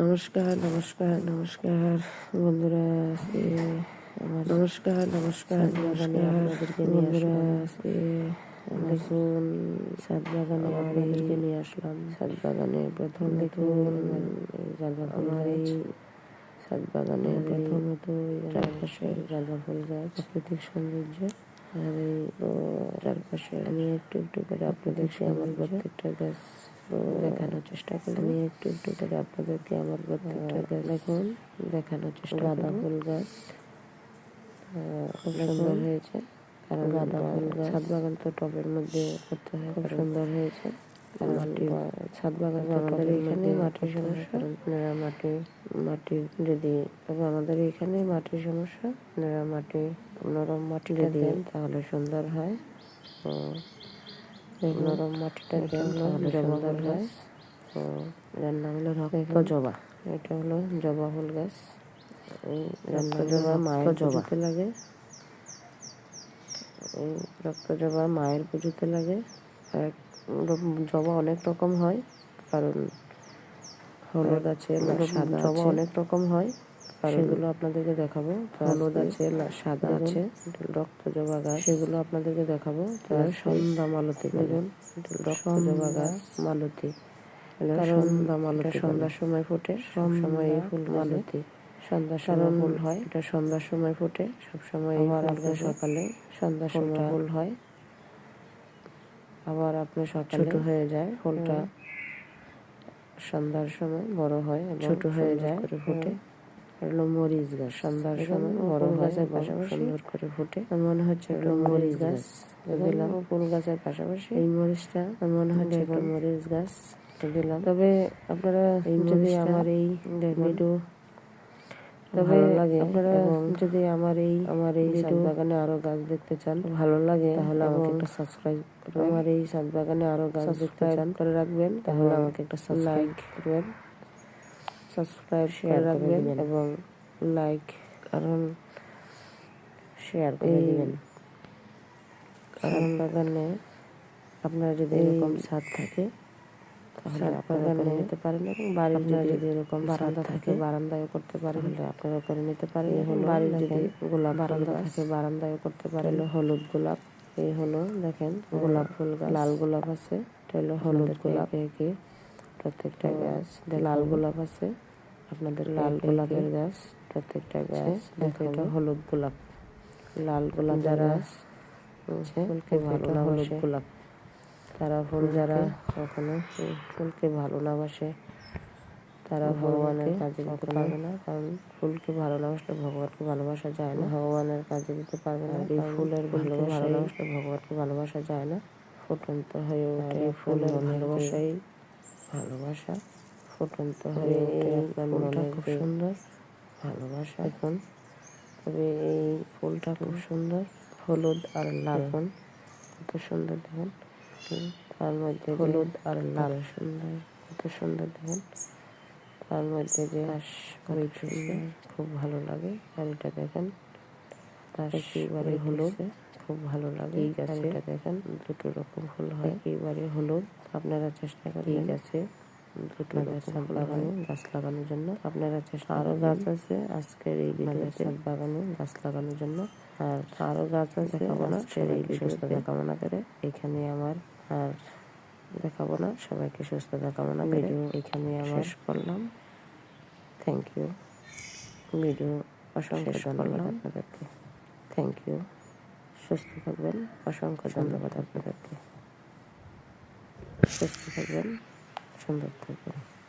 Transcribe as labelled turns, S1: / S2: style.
S1: নমস্কার নমস্কার নমস্কার। বন্ধুরা আজকে আমার নমস্কার নমস্কার আপনাদেরকে বন্ধুরা আজকে দেখুন সাত বাগানে আপনাদেরকে নিয়ে আসলাম। সাত বাগানে প্রথম দেখুন আমার এই সাত বাগানে প্রথমত চারপাশে গাঁদা ফুল গাছ। প্রাকৃতিক সৌন্দর্য আর এই চারপাশে আমি একটু একটু করে আপনাদেরকে আমার প্রত্যেকটা গাছ দেখানোর চেষ্টা করি আমি একটু একটু করে আপনাদেরকে আমার প্রত্যেকটা গাছ দেখুন দেখানোর চেষ্টা গাঁদা ফুল গাছ খুব সুন্দর হয়েছে কারণ গাঁদা ফুল গাছ ছাদ বাগান তো টবের মধ্যে করতে হয় খুব সুন্দর হয়েছে। মাটি ছাদ বাগান আমাদের এখানে মাটির সমস্যা। আপনারা মাটি মাটি যদি তবে আমাদের এখানে মাটির সমস্যা। আপনারা মাটি নরম মাটিটা দেন তাহলে সুন্দর হয়। তো নরম তাহলে সুন্দর হয়। তো এর নাম হলো রক্ত জবা। এটা হলো জবা ফুল গাছ। রক্ত জবা মায়ের পুজোতে লাগে। এই রক্ত জবা মায়ের পুজোতে লাগে। আর জবা অনেক রকম হয় কারণ হলুদ আছে সাদা জবা অনেক রকম হয়। সেগুলো আপনাদেরকে দেখাবো। হলুদ আছে সাদা আছে রক্ত জবা গাছ। সেগুলো আপনাদেরকে দেখাবো। তার সন্ধ্যা মালতী দেখুন রক্ত জবা গাছ মালতী। সন্ধ্যা মালতী সন্ধ্যার সময় ফোটে সব সময় এই ফুল মালতী। সন্ধ্যার সময় ফুল হয়। এটা সন্ধ্যার সময় ফোটে সব সময় আবার সকালে সন্ধ্যার সময় ফুল হয়। আবার আপনার সকালে ছোট হয়ে যায় ফুলটা সন্ধ্যার সময় বড় হয় ছোট হয়ে যায় ফুটে। হলো মরিচ গাছ। সন্ধ্যার সময় বড় হয় পাশাপাশি সুন্দর করে ফুটে মনে হচ্ছে মরিচ গাছ। দিলাম ফুল গাছের পাশাপাশি এই মরিচটা মনে হচ্ছে মরিচ গাছ। দিলাম তবে আপনারা যদি আমার এই ভিডিও তবে আপনারা যদি আমার এই আমার এই সাত বাগানে আরও গাছ দেখতে চান ভালো লাগে তাহলে আমাকে একটা সাবস্ক্রাইব আমার এই সাত বাগানে আরও গাছ দেখতে চান করে রাখবেন তাহলে আমাকে একটা লাইক করবেন। সাবস্ক্রাইব শেয়ার রাখবেন এবং লাইক কারণ শেয়ার করে দিবেন। কারণ বাগানে আপনার যদি এরকম ছাদ থাকে তাহলে আপনারা করে নিতে পারেন এবং বাড়ির যদি এরকম বারান্দা থাকে বারান্দায় করতে পারেন। আপনারা করে নিতে পারেন। এখন বাড়ির যদি গোলাপ বারান্দা থাকে বারান্দায় করতে পারেন। হলুদ গোলাপ। এই হলো দেখেন গোলাপ ফুল লাল গোলাপ আছে। এটা হলো হলুদ গোলাপ। একে প্রত্যেকটা গাছ লাল গোলাপ আছে আপনাদের লাল গোলাপের গাছ প্রত্যেকটা গাছ দেখো এটা হলুদ গোলাপ। লাল গোলাপ যারা ফুলকে ভালো না হলুদ গোলাপ। তারা ফুল যারা কখনো ফুলকে ভালো না বাসে তারা ভগবানের কাজে দিতে পারবে না কারণ ফুলকে ভালো না বাসলে ভগবানকে ভালোবাসা যায় না। ভগবানের কাজে দিতে পারবে না এই ফুলের ভালো ভালো না বাসলে ভগবানকে ভালোবাসা যায় না। ফুটন্ত হয়ে ওঠে ফুলের ভালোবাসাই ভালোবাসা ফুটন্ত হয়ে ওঠে আপনার মনে খুব সুন্দর। ভালোবাসা। এখন তবে এই ফুলটা খুব সুন্দর হলুদ আর লাল। কত সুন্দর দেখুন। তার মধ্যে হলুদ আর লাল। সুন্দর কত সুন্দর দেখুন। তার মধ্যে যে করে সুন্দর। খুব ভালো লাগে। আর এটা দেখেন তার একেবারে হলুদ। খুব ভালো লাগে এই গাছটা দেখেন। দুটো রকম ফুল হয়। একেবারে হলুদ। আপনারা চেষ্টা করেন এই গাছে দুটো গাছ লাগানো গাছ লাগানোর জন্য। আপনারা চেষ্টা আরও গাছ আছে আজকের এই ভিডিওতে। বাগানে গাছ লাগানোর জন্য। আর আরও গাছ আছে আজকের এই সুস্থতা কামনা করে। এখানে আমার আর দেখাবো না সবাইকে সুস্থ সুস্থতা কামনা করে। এখানে আমার করলাম। থ্যাংক ইউ ভিডিও অসংখ্য ধন্যবাদ আপনাদেরকে। থ্যাংক ইউ সুস্থ থাকবেন। অসংখ্য ধন্যবাদ আপনাদেরকে। সুস্থ থাকবেন সুন্দর থাকবেন।